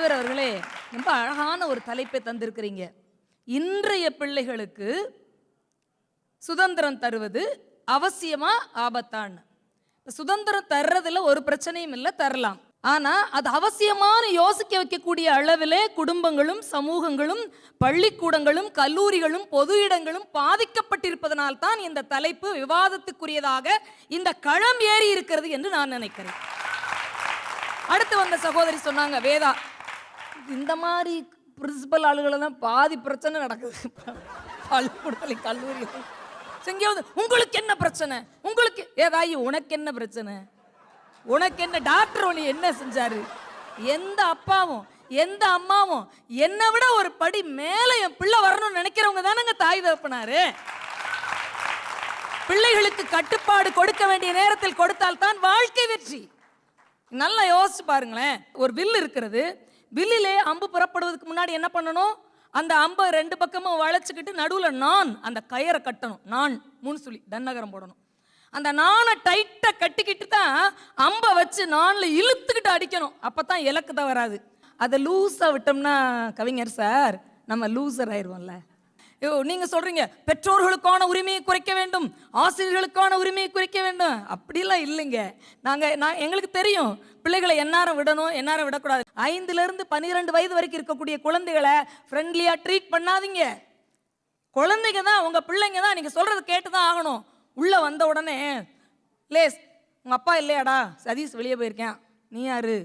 நடுவர் அவர்களே ரொம்ப அழகான ஒரு தலைப்பை தந்திருக்கிறீங்க. இன்றைய பிள்ளைகளுக்கு சுதந்திரம் தருவது அவசியமா ஆபத்தான்னு. சுதந்திரம் தர்றதுல ஒரு பிரச்சனையும் இல்லை தரலாம். ஆனா அது அவசியமான யோசிக்க வைக்கக்கூடிய அளவிலே குடும்பங்களும் சமூகங்களும் பள்ளிக்கூடங்களும் கல்லூரிகளும் பொது இடங்களும் பாதிக்கப்பட்டிருப்பதனால் தான் இந்த தலைப்பு விவாதத்துக்குரியதாக இந்த களம் ஏறி இருக்கிறது என்று நான் நினைக்கிறேன். அடுத்து வந்த சகோதரி சொன்னாங்க வேதா இந்த மாதிரி பிரின்சிபல் ஆளுகளெல்லாம் பாதி பிரச்சனை நடக்குது. பள்ளிக்கூடத்தில் கல்லூரியில். எங்கேயாவது உங்களுக்கு என்ன பிரச்சனை? உங்களுக்கு ஏதாயி உனக்கு என்ன பிரச்சனை? உனக்கு என்ன டாக்டர் ஒளி என்ன செஞ்சாரு? எந்த அப்பாவும் எந்த அம்மாவும் என்னை விட ஒரு படி மேலே என் பிள்ளை வரணும்னு நினைக்கிறவங்க தானேங்க தாய் தகப்பனாரு. பிள்ளைகளுக்கு கட்டுப்பாடு கொடுக்க வேண்டிய நேரத்தில் கொடுத்தால் தான் வாழ்க்கை வெற்றி. நல்லா யோசிச்சு பாருங்களேன். ஒரு வில் இருக்கிறது. வில்லிலே அம்பு புறப்படுவதற்கு முன்னாடி என்ன பண்ணணும்? அந்த அம்பை ரெண்டு பக்கமும் வளைச்சிக்கிட்டு நடுவில் நான் அந்த கயரை கட்டணும். நான் மூணு சுழி தன்னகரம் போடணும். அந்த நானை டைட்டாக கட்டிக்கிட்டு தான் அம்பை வச்சு நானில் இழுத்துக்கிட்டு அடிக்கணும். அப்போ தான் இலக்கு தான் வராது. அதை லூஸாக விட்டோம்னா கவிஞர் சார் நம்ம லூசர் ஆயிடுவோம்ல. ஐயோ நீங்கள் சொல்கிறீங்க பெற்றோர்களுக்கான உரிமையை குறைக்க வேண்டும் ஆசிரியர்களுக்கான உரிமையை குறைக்க வேண்டும். அப்படிலாம் இல்லைங்க. நாங்கள் நான் எங்களுக்கு தெரியும் பிள்ளைகளை எந்நேரம் விடணும் எந்நேரம் விடக்கூடாது. ஐந்துல இருந்து பன்னிரெண்டு வயது வரைக்கும் இருக்கக்கூடிய குழந்தைகளை ஃப்ரெண்ட்லியா ட்ரீட் பண்ணாதீங்க. குழந்தைங்க தான் உங்க பிள்ளைங்க தான் நீங்க சொல்றது கேட்டு தான் ஆகணும். உள்ள வந்த உடனே லேஸ் உங்க அப்பா இல்லையாடா? சதீஷ் வெளியே போயிருக்கேன். நீ யாரு?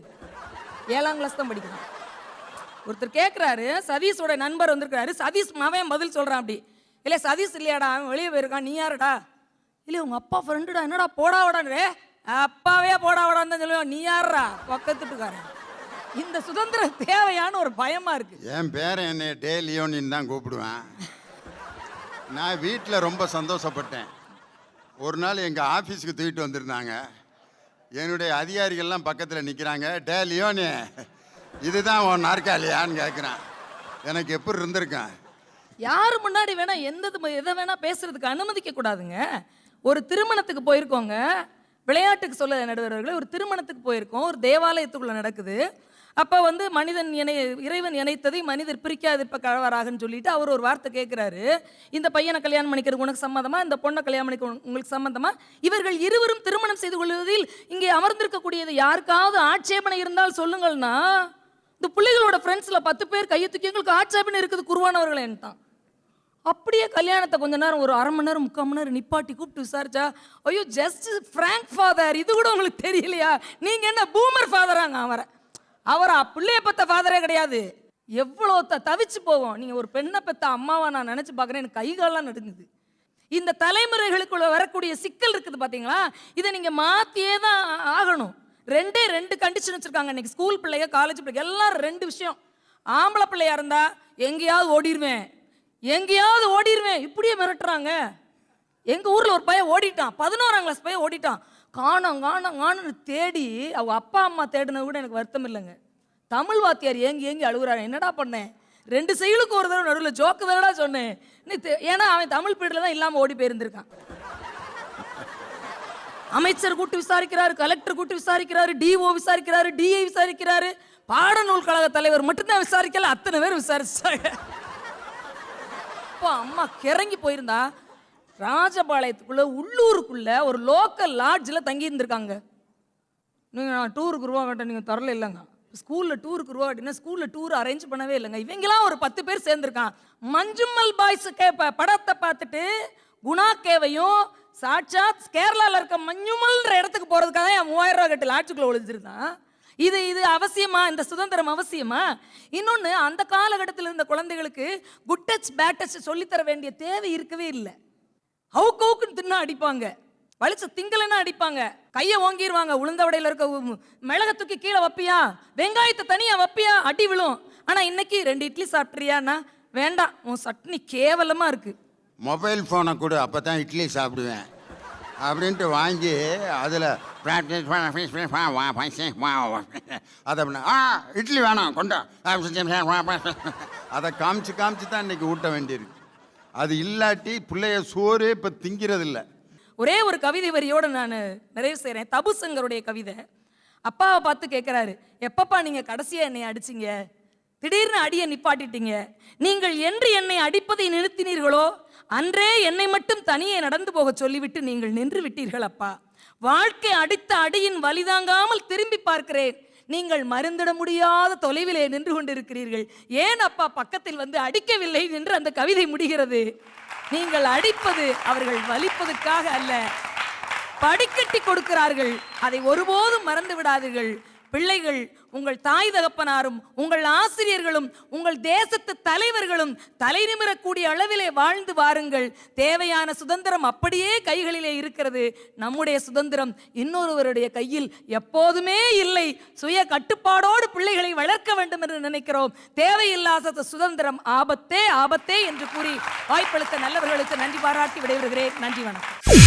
ஏழாம் கிளாஸ் தான் படிக்கிறான். ஒருத்தர் கேட்குறாரு சதீஷோட நண்பர் வந்திருக்கிறாரு. சதீஷ் மவன் பதில் சொல்கிறான் அப்படி? இல்லை சதீஷ் இல்லையாடா? அவன் வெளியே போயிருக்கான். நீ யாருடா? இல்லை உங்கள் அப்பா ஃப்ரெண்டுடா என்னடா போடா உடனே அப்பாவே போடா விடான்னு தான் சொல்லுவான் நீ யாருடா பக்கத்துட்டுக்காரன். இந்த சுதந்திரம் தேவையான ஒரு பயமா இருக்கு. என் பேரன் என்னை டே லியோனின்னு தான் கூப்பிடுவேன். நான் வீட்டில் ரொம்ப சந்தோஷப்பட்டேன். ஒரு நாள் எங்கள் ஆஃபீஸுக்கு தூக்கிட்டு வந்திருந்தாங்க. என்னுடைய அதிகாரிகள்லாம் பக்கத்தில் நிற்கிறாங்க டே லியோனி இதுதான் உன் நாற்காலியான்னு கேட்குறான் எனக்கு எப்படி இருந்திருக்கேன் யார் முன்னாடி வேணா எந்த எதை வேணா பேசுறதுக்கு அனுமதிக்க கூடாதுங்க. ஒரு திருமணத்துக்கு போயிருக்கோங்க. விளையாட்டுக்கு சொல்ல நடுவர்களே ஒரு திருமணத்துக்கு போயிருக்கோம் ஒரு தேவாலயத்துக்குள்ளே நடக்குது. அப்போ வந்து மனிதன் இணை இறைவன் இணைத்ததை மனிதர் பிரிக்காதிருப்ப கழவராகன்னு சொல்லிட்டு அவர் ஒரு வார்த்தை கேட்குறாரு இந்த பையனை கல்யாணம் பண்ணிக்கிறது உனக்கு சம்மந்தமா? இந்த பொண்ணை கல்யாணம் பண்ணிக்க உங்களுக்கு சம்மந்தமா? இவர்கள் இருவரும் திருமணம் செய்து கொள்வதில் இங்கே அமர்ந்திருக்கக்கூடியது யாருக்காவது ஆட்சேபனை இருந்தால் சொல்லுங்கள்னா இந்த பிள்ளைகளோட ஃப்ரெண்ட்ஸில் பத்து பேர் கையை தூக்கி எங்களுக்கு ஆட்சேபனை இருக்குது குருவானவர்களேன்ட்டான். அப்படியே கல்யாணத்தை கொஞ்ச நேரம் ஒரு அரை மணி நேரம் முக்கால் மணி நேரம் நிப்பாட்டி கூப்பிட்டு விசாரிச்சா ஐயோ ஜஸ்ட் ஃப்ராங்க் ஃபாதர் இது கூட உங்களுக்கு தெரியலையா? நீங்கள் என்ன பூமர் ஃபாதராங்க அவரை? அவர் பிள்ளைய பத்த ஃபாதரே கிடையாது. எவ்வளோ த தவிச்சு போவோம். நீங்கள் ஒரு பெண்ணை பெத்த அம்மாவை நான் நினச்சி பார்க்குறேன். எனக்கு கைகாலெலாம் நடுங்குது. இந்த தலைமுறைகளுக்குள்ள வரக்கூடிய சிக்கல் இருக்குது பார்த்தீங்களா இதை நீங்கள் மாற்றியே தான் ஆகணும். ரெண்டே ரெண்டு கண்டிஷன் வச்சுருக்காங்க. இன்றைக்கி ஸ்கூல் பிள்ளைங்க காலேஜ் பிள்ளைங்க எல்லாம் ரெண்டு விஷயம். ஆம்பளை பிள்ளையாக இருந்தால் எங்கேயாவது ஓடிடுவேன் எங்கேயாவது ஓடிடுவேன் இப்படியே மிரட்டுறாங்க. எங்கள் ஊரில் ஒரு பையன் ஓடிட்டான். பதினோராம் கிளாஸ் பையன் ஓடிட்டான். காணோம் காணோம் காணும்னு தேடி அவங்க அப்பா அம்மா தேடினது கூட எனக்கு வருத்தம் இல்லைங்க. தமிழ் வாத்தியார் ஏங்கி ஏங்கி அழுகுறாரு. என்னடா பண்ணேன்? ரெண்டு செயலுக்கு ஒரு தடவை நடுவில் ஜோக்கு வேறடா சொன்னேன். நீ ஏன்னா அவன் தமிழ் பீரியடில் தான் இல்லாமல் ஓடி போயிருந்திருக்கான். அமைச்சர் கூட்டு விசாரிக்கிறாரு கலெக்டர் கூட்டு விசாரிக்கிறாரு டிஓ விசாரிக்கிறாரு டிஐ விசாரிக்கிறாரு. பாடநூல் கழக தலைவர் மட்டும்தான் விசாரிக்கல அத்தனை பேர் விசாரிச்சாங்க. அப்பா அம்மா கிறங்கி போயிருந்தா ராஜபாளையத்துக்குள்ள உள்ளூருக்குள்ள ஒரு லோக்கல் லாட்ஜில் தங்கி இருந்திருக்காங்க. நீங்கள் நான் டூருக்கு ரூபா கட்ட நீங்கள் தரல இல்லைங்க. ஸ்கூலில் டூருக்கு ரூபா கட்டினா ஸ்கூலில் டூர் அரேஞ்ச் பண்ணவே இல்லைங்க. இவங்கெல்லாம் ஒரு பத்து பேர் சேர்ந்துருக்கான். மஞ்சுமல் பாய்ஸ் கே படத்தை பார்த்துட்டு குணா கேவையும் சாட்சாத் கேரளாவில் இருக்க மஞ்சுமல்ன்ற இடத்துக்கு போகிறதுக்காக தான் என் மூவாயிரம் ரூபா கட்டி லாட்ஜுக்குள்ளே ஒழிஞ்சிருந்தான் இது இது அவசியமா? இந்த சுதந்திரம் அவசியமா? இன்னொன்று அந்த காலகட்டத்தில் இருந்த குழந்தைகளுக்கு குட் டச் பேட் டச் சொல்லித்தர வேண்டிய தேவை இருக்கவே இல்லை. ஹவுக்கு ஹவுக்குன்னு தின்னா அடிப்பாங்க. வலிச்சு திங்கலன்னா அடிப்பாங்க. கையை ஓங்கிடுவாங்க உளுந்த வடையில் இருக்க மிளக மிளகை தூக்கி கீழே வைப்பியா? வெங்காயத்தை தனியாக வைப்பியா? அடி விழும். ஆனால் இன்னைக்கு ரெண்டு இட்லி சாப்பிட்றியான்னா வேண்டாம். உன் சட்னி கேவலமாக இருக்கு. மொபைல் ஃபோனை கொடு அப்போ தான் இட்லி சாப்பிடுவேன். அப்படின்ட்டு வாங்கி அதில் அதை ஆ இட்லி வேணாம் கொண்டா அதை காமிச்சு காமிச்சு தான் இன்னைக்கு ஊட்ட வேண்டியிருக்கு. அது இல்லாட்டி பிள்ளைய சோறு இப்போ திங்கிறதில்ல. ஒரே ஒரு கவிதை வரியோடு நான் நிறைவு செய்கிறேன் தபுசங்கருடைய கவிதை. அப்பாவை பார்த்து கேட்குறாரு எப்பப்பா நீங்கள் கடைசியாக என்னை அடிச்சீங்க? திடீர்னு அடியை நிப்பாட்டிட்டீங்க. நீங்கள் என்று என்னை அடிப்பதை நிறுத்தினீர்களோ அன்றே என்னை மட்டும் தனியே நடந்து போக சொல்லிவிட்டு நீங்கள் நின்று விட்டீர்கள் அப்பா. வாழ்க்கை அடித்த அடியின் வலிதாங்காமல் திரும்பி பார்க்கிறேன். நீங்கள் மருந்திட முடியாத தொலைவிலே நின்று கொண்டிருக்கிறீர்கள். ஏன் அப்பா பக்கத்தில் வந்து அடிக்கவில்லை என்று அந்த கவிதை முடிகிறது. நீங்கள் அடிப்பது அவர்கள் வலிப்பதற்காக அல்ல. படிக்கட்டி கொடுக்கிறார்கள். அதை ஒருபோதும் மறந்து விடாதீர்கள். பிள்ளைகள் உங்கள் தாய் தகப்பனாரும் உங்கள் ஆசிரியர்களும் உங்கள் தேசத்து தலைவர்களும் தலை நிமிரக்கூடிய அளவிலே வாழ்ந்து வாருங்கள். தேவையான சுதந்திரம் அப்படியே கைகளிலே இருக்கிறது. நம்முடைய சுதந்திரம் இன்னொருவருடைய கையில் எப்போதுமே இல்லை. சுய கட்டுப்பாடோடு பிள்ளைகளை வளர்க்க வேண்டும் என்று நினைக்கிறோம். தேவையில்லாத சுதந்திரம் ஆபத்தே ஆபத்தே என்று கூறி வாய்ப்பளித்த நல்லவர்களுக்கு நன்றி பாராட்டி விடைபெறுகிறேன். நன்றி வணக்கம்.